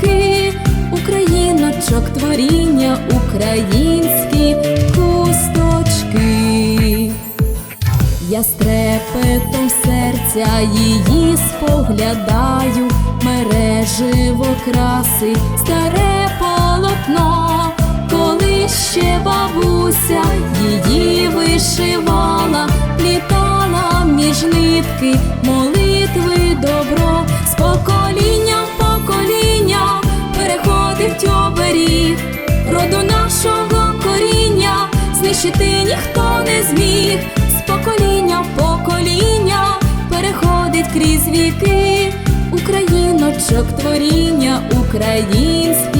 крізь Україночок творіння, українські хусточки. Я з трепетом серця її споглядаю, мереживо краси, старе полотно, коли ще бабуся її вишивала, плітала між нитки, молитви добро, з переходить оберіг, роду нашого коріння знищити ніхто не зміг, з покоління в покоління переходить крізь віки, Україночок творіння, українські